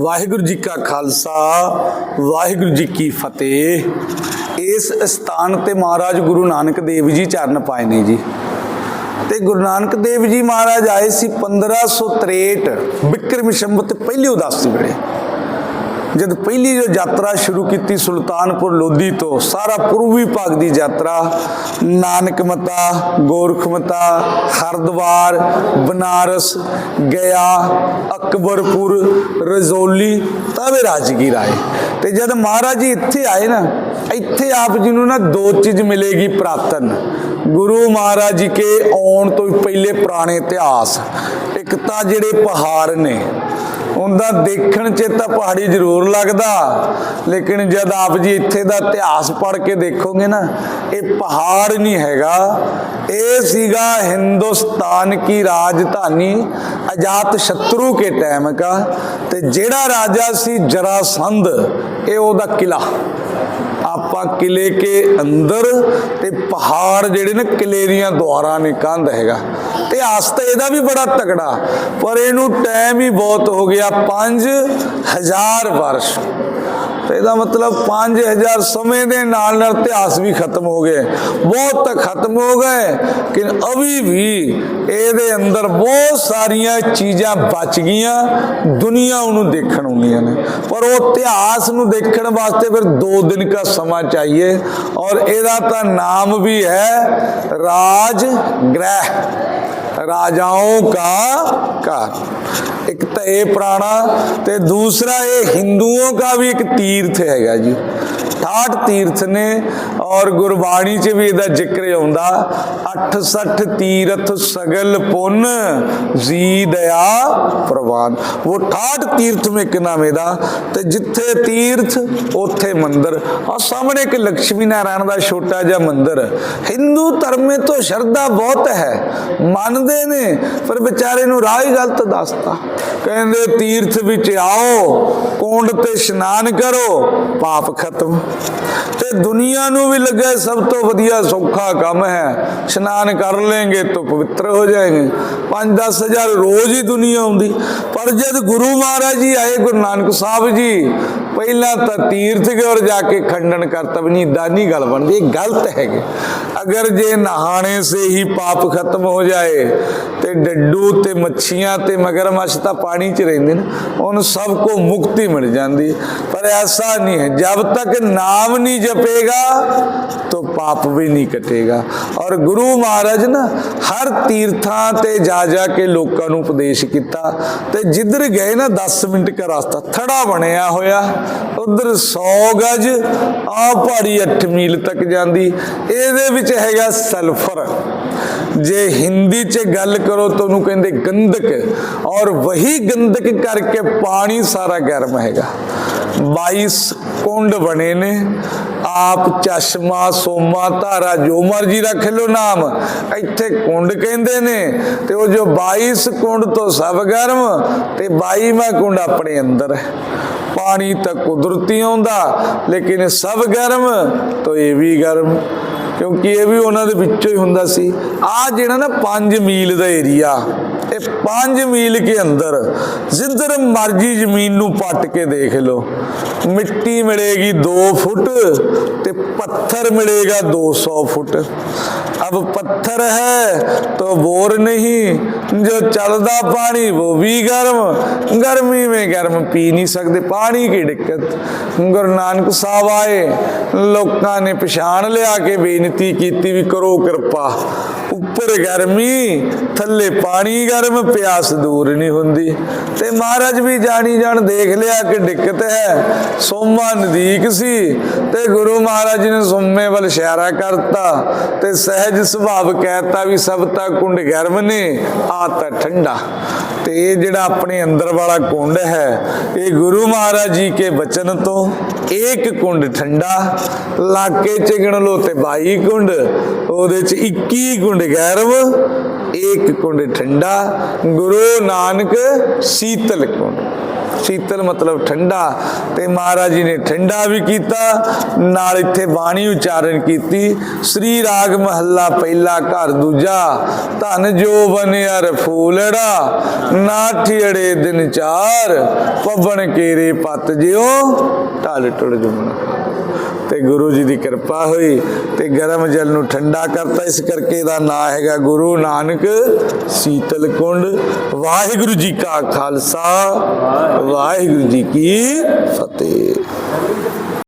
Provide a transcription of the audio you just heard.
ਵਾਹਿਗੁਰੂ ਜੀ ਕਾ ਖਾਲਸਾ, ਵਾਹਿਗੁਰੂ ਜੀ ਕੀ ਫਤਿਹ। ਇਸ ਸਥਾਨ ਤੇ ਮਹਾਰਾਜ ਗੁਰੂ ਨਾਨਕ ਦੇਵ ਜੀ ਚਰਨ ਪਾਏ ਨੇ ਜੀ। ਤੇ ਗੁਰੂ ਨਾਨਕ ਦੇਵ ਜੀ ਮਹਾਰਾਜ ਆਏ ਸੀ 1563 ਬਿਕਰਮ ਸੰਵਤ ਪਹਿਲੀ ਉਦਾਸੀ ਵੇਲੇ। ਜਦ ਪਹਿਲੀ ਜੋ ਯਾਤਰਾ ਸ਼ੁਰੂ ਕੀਤੀ ਸੁਲਤਾਨਪੁਰ ਲੋਧੀ ਤੋਂ, ਸਾਰਾ ਪੂਰਬੀ ਭਾਗ ਦੀ ਯਾਤਰਾ, ਨਾਨਕ ਮਤਾ, ਗੋਰਖ ਮਤਾ, ਹਰਦੁਆਰ, ਬਨਾਰਸ, ਗਿਆ, ਅਕਬਰਪੁਰ, ਰਜ਼ੌਲੀ, ਤਵੇ ਰਾਜਗੀਰ ਆਏ। ਤੇ ਜਦ ਮਹਾਰਾਜ ਜੀ ਇੱਥੇ ਆਏ ਨਾ, ਇੱਥੇ ਆਪ ਜੀ ਨੂੰ ਨਾ ਦੋ ਚੀਜ਼ ਮਿਲੇਗੀ ਪ੍ਰਾਤਨ। ਗੁਰੂ ਮਹਾਰਾਜ ਜੀ ਕੇ ਆਉਣ ਤੋਂ ਪਹਿਲੇ ਪੁਰਾਣੇ ਇਤਿਹਾਸ। ਇੱਕ ਤਾਂ ਜਿਹੜੇ ਪਹਾੜ ਨੇ ਉਹਦਾ ਦੇਖਣ 'ਚ ਤਾਂ ਪਹਾੜੀ ਜ਼ਰੂਰ ਲੱਗਦਾ, ਲੇਕਿਨ ਜਦ ਆਪ ਜੀ ਇੱਥੇ ਦਾ ਇਤਿਹਾਸ ਪੜ੍ਹ ਕੇ ਦੇਖੋਗੇ ਨਾ, ਇਹ ਪਹਾੜ ਨਹੀਂ ਹੈਗਾ। ਇਹ ਸੀਗਾ ਹਿੰਦੁਸਤਾਨ ਕੀ ਰਾਜਧਾਨੀ ਅਜਾਤ ਸ਼ਤਰੂ ਕੇ ਟਾਈਮ ਕਾ, ਤੇ ਜਿਹੜਾ ਰਾਜਾ ਸੀ ਜਰਾਸੰਧ, ਇਹ ਉਹਦਾ ਕਿਲਾ ਆਪਾਂ ਕਿਲੇ ਕੇ ਅੰਦਰ ਤੇ ਪਹਾੜ ਜਿਹੜੇ ਨੇ ਕਿਲੇ ਦੀਆਂ ਦੁਆਰਾਂ ਨੇ ਕੰਧ ਹੈਗਾ। ਤੇ ਆਸਤਾ ਇਹਦਾ ਵੀ ਬੜਾ ਤਕੜਾ, ਪਰ ਇਹਨੂੰ ਟਾਈਮ ਹੀ ਬਹੁਤ ਹੋ ਗਿਆ 5000 ਵਰਸ਼। ਤੇ ਇਹਦਾ ਮਤਲਬ 5000 ਸਮੇਂ ਦੇ ਨਾਲ ਨਾਲ ਇਤਿਹਾਸ ਵੀ ਖਤਮ ਹੋ ਗਏ। ਬਹੁਤ ਤੱਕ ਖਤਮ ਹੋ ਗਏ ਕਿ ਅਭੀ ਵੀ ਇਹਦੇ ਅੰਦਰ ਬਹੁਤ ਸਾਰੀਆਂ ਚੀਜ਼ਾਂ ਬਚ ਗਈਆਂ, ਦੁਨੀਆ ਉਹਨੂੰ ਦੇਖਣ ਆਉਂਦੀਆਂ ਨੇ। ਪਰ ਉਹ ਇਤਿਹਾਸ ਨੂੰ ਦੇਖਣ ਵਾਸਤੇ ਫਿਰ 2 ਦਿਨ ਦਾ ਸਮਾਂ ਚਾਹੀਏ, ਔਰ ਇਹਦਾ ਤਾਂ ਨਾਮ ਵੀ ਹੈ ਰਾਜ ਗ੍ਰਹਿ ਰਾਜਾओं का ਘਰ। ਇੱਕ ਇਹ ਪੁਰਾਣਾ ਤੇ ਦੂਸਰਾ ਇਹ ਹਿੰਦੂਆਂ ਦਾ ਵੀ ਇੱਕ ਤੀਰਥ ਹੈਗਾ ਜੀ। 68 ਤੀਰਥ ਨੇ ਔਰ ਗੁਰਬਾਣੀ 'ਚ ਵੀ ਇਹਦਾ ਜ਼ਿਕਰ ਆਉਂਦਾ 68 ਤੀਰਥ ਸਗਲ ਪੁੰਨ, ਜੀ ਦਇਆ ਪ੍ਰਵਾਨ। ਉਹ 68 ਤੀਰਥ ਵਿੱਚ ਇੱਕ ਨਾਮ ਇਹਦਾ, ਤੇ ਜਿੱਥੇ ਤੀਰਥ, ਉੱਥੇ ਮੰਦਰ। ਆ ਸਾਹਮਣੇ ਇੱਕ ਲక్ష్ਮੀ ਨਾਰਾਇਣ ਦਾ ਛੋਟਾ ਜਿਹਾ ਮੰਦਰ। ਹਿੰਦੂ ਧਰਮ ਵਿੱਚ ਤਾਂ ਸ਼ਰਧਾ ਬਹੁਤ ਹੈ। ਮੰਨਦੇ ਨੇ, ਪਰ ਵਿਚਾਰੇ ਨੂੰ ਰਾਹ ਹੀ ਗਲਤ ਦੱਸਦਾ ਕਹਿੰਦੇ ਤੀਰਥ ਵਿੱਚ ਆਓ, ਕੁੰਡ ਤੇ ਇਸ਼ਨਾਨ ਕਰੋ, ਪਾਪ ਖਤਮ। ਤੇ ਦੁਨੀਆ ਨੂੰ ਵੀ ਲੱਗਾ ਸਭ ਤੋਂ ਵਧੀਆ ਸੌਖਾ ਕੰਮ ਹੈ। ਇਸ਼ਨਾਨ ਕਰ ਲੈਣਗੇ ਤਾਂ ਪਵਿੱਤਰ ਹੋ ਜਾਏਗੇ। 5-10 ਹਜ਼ਾਰ ਰੋਜ਼ ਹੀ ਦੁਨੀਆ ਆਉਂਦੀ ਪਰ ਜਦ ਗੁਰੂ ਮਹਾਰਾਜ ਜੀ ਆਏ, ਗੁਰੂ ਨਾਨਕ ਸਾਹਿਬ ਜੀ ਪਹਿਲਾਂ ਤਾਂ ਤੀਰਥ ਗੌਰ ਜਾ ਕੇ ਖੰਡਨ ਕਰਤਵਨੀ ਦਾਨੀ ਗੱਲ ਬਣਦੀ ਗਲਤ ਹੈਗੇ। ਅਗਰ ਜੇ ਨਹਾਣੇ ਸੇ ਹੀ ਪਾਪ ਖਤਮ ਹੋ ਜਾਏ ਤੇ ਡੱਡੂ ਤੇ ਮੱਛੀਆਂ ਤੇ ਮਗਰਮੱਛ ਤਾਂ ਪਾਣੀ 'ਚ ਰਹਿੰਦੇ ਨੇ ਉਹਨੂੰ ਸਭ ਕੋ ਮੁਕਤੀ ਮਿਲ ਜਾਂਦੀ। ਪਰ ਐਸਾ ਨਹੀਂ ਹੈ ਜਦ ਤੱਕ ਨਾਮ ਨਹੀਂ ਜਪੇਗਾ, ਤੋ ਪਾਪ ਵੀ ਨਹੀਂ ਕਟੇਗਾ। ਔਰ ਗੁਰੂ ਮਹਾਰਾਜ ਨਾ ਹਰ ਤੀਰਥਾਂ ਤੇ ਜਾ ਜਾ ਕੇ ਲੋਕਾਂ ਨੂੰ ਉਪਦੇਸ਼ ਕੀਤਾ, ਤੇ ਜਿੱਧਰ ਗਏ ਨਾ 10 ਮਿੰਟ ਦਾ ਰਸਤਾ, ਥੜਾ ਬਣਿਆ ਹੋਇਆ। ਉਧਰ 100 ਗਜ ਆ ਪਹਾੜੀ 8 ਮੀਲ ਤੱਕ ਜਾਂਦੀ। ਇਹਦੇ ਵਿੱਚ ਹੈਗਾ ਸਲਫਰ। ਜੇ ਹਿੰਦੀ 'ਚ ਗੱਲ ਕਰੋ ਤਾਂ ਉਹਨੂੰ ਕਹਿੰਦੇ ਗੰਧਕ। ਔਰ ਵਹੀ ਗੰਧਕ ਕਰਕੇ ਪਾਣੀ ਸਾਰਾ ਗਰਮ ਹੈਗਾ। 22 ਕੁੰਡ ਬਣੇ ਨੇ। ਆਪ ਚਸ਼ਮਾ, ਸੋਮਾ, ਧਾਰਾ, ਜੋ ਮਰਜ਼ੀ ਰੱਖ ਲਓ ਨਾਮ। ਇੱਥੇ ਕੁੰਡ ਕਹਿੰਦੇ ਨੇ ਤੇ ਉਹ ਜੋ 22 ਕੁੰਡ ਤੋਂ ਸਭ ਗਰਮ ਤੇ 22ਵਾਂ ਕੁੰਡ ਆਪਣੇ ਅੰਦਰ ਹੈ। ਪਾਣੀ ਤਾਂ ਕੁਦਰਤੀ ਆਉਂਦਾ, ਲੇਕਿਨ ਇਹ ਸਭ ਗਰਮ ਤਾਂ ਇਹ ਵੀ ਗਰਮ। ਕਿਉਂਕਿ ਇਹ ਵੀ ਉਹਨਾਂ ਦੇ ਵਿੱਚੋਂ ਹੀ ਹੁੰਦਾ ਸੀ। ਆ ਜਿਹੜਾ ਨਾ 5 ਮੀਲ ਦਾ ਏਰੀਆ ਇਹ 5 ਮੀਲ ਕੇ ਅੰਦਰ ਜਿੱਧਰ ਮਰਜ਼ੀ ਜ਼ਮੀਨ ਨੂੰ ਪੱਟ ਕੇ ਦੇਖ ਲਓ। ਮਿੱਟੀ ਮਿਲੇਗੀ 2 ਫੁੱਟ ਤੇ ਪੱਥਰ ਮਿਲੇਗਾ 200 ਫੁੱਟ। ਅਬ ਪੱਥਰ ਹੈ ਤੋ ਬੋਰ ਨਹੀਂ, ਜੋ ਚੱਲਦਾ ਪਾਣੀ ਉਹ ਵੀ ਗਰਮ। ਗਰਮੀ ਵਿੱਚ ਗਰਮ ਪੀ ਨਹੀਂ ਸਕਦੇ, ਪਾਣੀ ਕੀ ਦਿੱਕਤ? ਗੁਰੂ ਨਾਨਕ ਸਾਹਿਬ ਆਏ, ਲੋਕਾਂ ਨੇ ਪਛਾਣ ਲਿਆ ਕੇ ਬੇਨਤੀ ਕੀਤੀ ਵੀ ਕਰੋ ਕਿਰਪਾ। ਉੱਪਰ ਗਰਮੀ, ਥੱਲੇ ਪਾਣੀ, ਗਰਮ ਪਿਆਸ ਦੂਰ ਨਹੀਂ ਹੁੰਦੀ। ਤੇ ਮਹਾਰਾਜ ਵੀ ਜਾਣੀ ਜਾਣ, ਦੇਖ ਲਿਆ ਕਿ ਦਿੱਕਤ ਹੈ। ਸੋਮਾ ਨਦੀਕ ਸੀ ਤੇ ਗੁਰੂ ਮਹਾਰਾਜ ਨੇ ਸੋਮੇ ਵੱਲ ਇਸ਼ਾਰਾ ਕਰਤਾ ਤੇ ਸਹਿਜ ਸੁਭਾਵ ਕਹਿਤਾ ਵੀ ਸਭ ਤਾਂ ਕੁੰਡ ਗਰਮ ਨੇ, ਆ ਤਾਂ ਠੰਡਾ। ਤੇ ਇਹ ਜਿਹੜਾ ਆਪਣੇ ਅੰਦਰ ਵਾਲਾ ਕੁੰਡ ਹੈ, ਇਹ ਗੁਰੂ ਮਹਾਰਾਜ ਜੀ ਕੇ ਬਚਨ ਤੋਂ ਇੱਕ ਕੁੰਡ ਠੰਡਾ ਲਾਕੇ ਚ ਗਿਣ ਲੋ ਤੇ 22 ਕੁੰਡ, ਉਹਦੇ ਚ 21 ਕੁੰਡ ਗਰਮ ਇੱਕ ਕੁੰਡ ਠੰਡਾ, ਗੁਰੂ ਨਾਨਕ ਸੀਤਲ ਕੁੰਡ। ਸ਼ੀਤਲ ਮਤਲਬ ਠੰਡਾ ਤੇ ਮਹਾਰਾਜ ਜੀ ਨੇ ਠੰਡਾ ਵੀ ਕੀਤਾ, ਨਾਲ ਇੱਥੇ ਬਾਣੀ ਉਚਾਰਨ ਕੀਤੀ, ਸ੍ਰੀ ਰਾਗ ਮਹੱਲਾ ਪਹਿਲਾ ਘਰ ਦੂਜਾ, ਧਨ ਜੋ ਬਨਿਆਰ ਫੂਲੜਾ ਨਾ ਠਿੜੇ ਦਿਨ ਚਾਰ, ਪਵਨ ਕੇਰੇ ਪਤ ਜਿਉ, ਢਲ ਟੁੜ ਜੁਮਣਾ ਤੇ ਗੁਰੂ ਜੀ ਦੀ ਕਿਰਪਾ ਹੋਈ ਤੇ ਗਰਮ ਜਲ ਨੂੰ ਠੰਡਾ ਕਰਤਾ। ਇਸ ਕਰਕੇ ਇਹਦਾ ਨਾਂ ਹੈਗਾ ਗੁਰੂ ਨਾਨਕ ਸੀਤਲ ਕੁੰਡ। ਵਾਹਿਗੁਰੂ ਜੀ ਕਾ ਖਾਲਸਾ, ਵਾਹਿਗੁਰੂ ਜੀ ਕੀ ਫਤਿਹ।